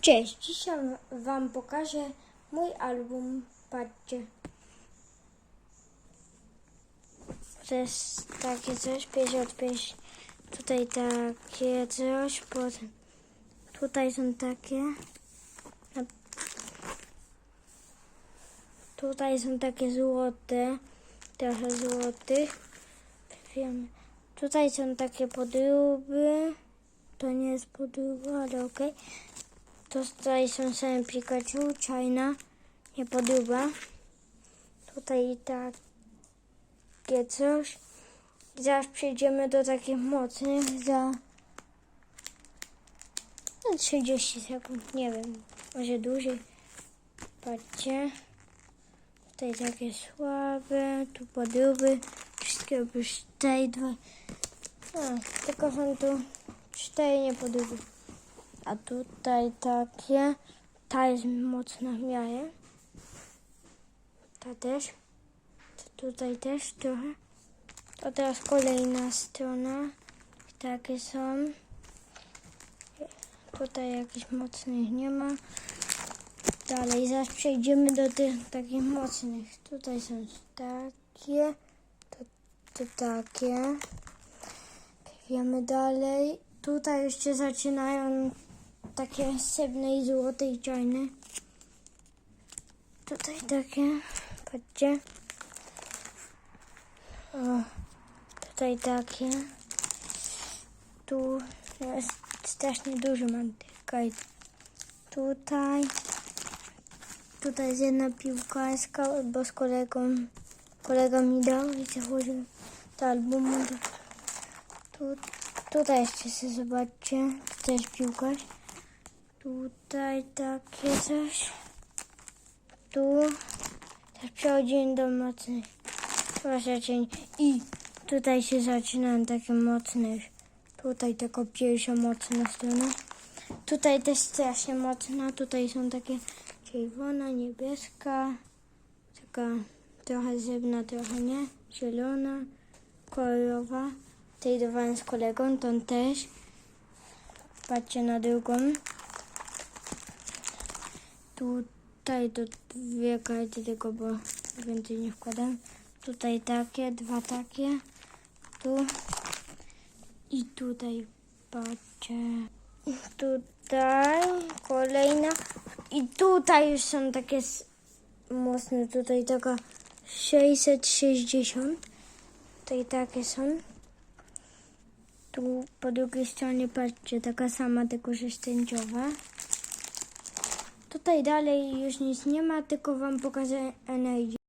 Cześć, dzisiaj Wam pokażę mój album. Patrzcie. To jest takie coś, 55. Tutaj takie coś, potem tutaj są takie. Tutaj są takie złote, trochę złotych. Wiem. Tutaj są takie podróby. To nie jest podróba, ale okej. Tutaj są same Pikachu, China, nie podoba. Tutaj takie coś. Zaraz przejdziemy do takich mocnych za no, 30 sekund, nie wiem, może dłużej. Patrzcie. Tutaj takie słabe, tu podróby, wszystkie oprócz tej dwa. A, tylko są tu cztery niepodróby. A tutaj takie. Ta jest mocna w miarę. Ta też. To tutaj też trochę. To teraz kolejna strona. Takie są. Tutaj jakichś mocnych nie ma. Dalej, zaraz przejdziemy do tych takich mocnych. Tutaj są takie. To, to takie. Wiemy dalej. Tutaj się zaczynają takie srebrne i złote i czarne. Tutaj takie, patrzcie. O, tutaj takie. Tu jest strasznie dużo mam tych. Tutaj. Tutaj jest jedna piłkarska, bo z kolegą, kolega mi dał i założył do albumu. Tu, tutaj jeszcze sobie zobaczcie, to jest piłkarz. Tutaj takie coś. Tu. Teraz przechodzimy do mocnych. Proszę cię. I tutaj się zaczynają takie mocne. Tutaj taka pierwsza mocna strona. Tutaj też strasznie mocna. Tutaj są takie czerwona, niebieska. Taka trochę zebna, trochę nie. Zielona, kolorowa. Tej dawałem z kolegą, tą też. Patrzcie na drugą. Tutaj to dwie karty tylko, bo więcej nie wkładam. Tutaj takie, dwa takie. Tu. I tutaj patrzcie. Tutaj kolejna. I tutaj już są takie mocne. Tutaj taka 660. Tutaj takie są. Tu po drugiej stronie patrzcie, taka sama, tylko szczędziowa. Tutaj dalej już nic nie ma, tylko wam pokażę energię.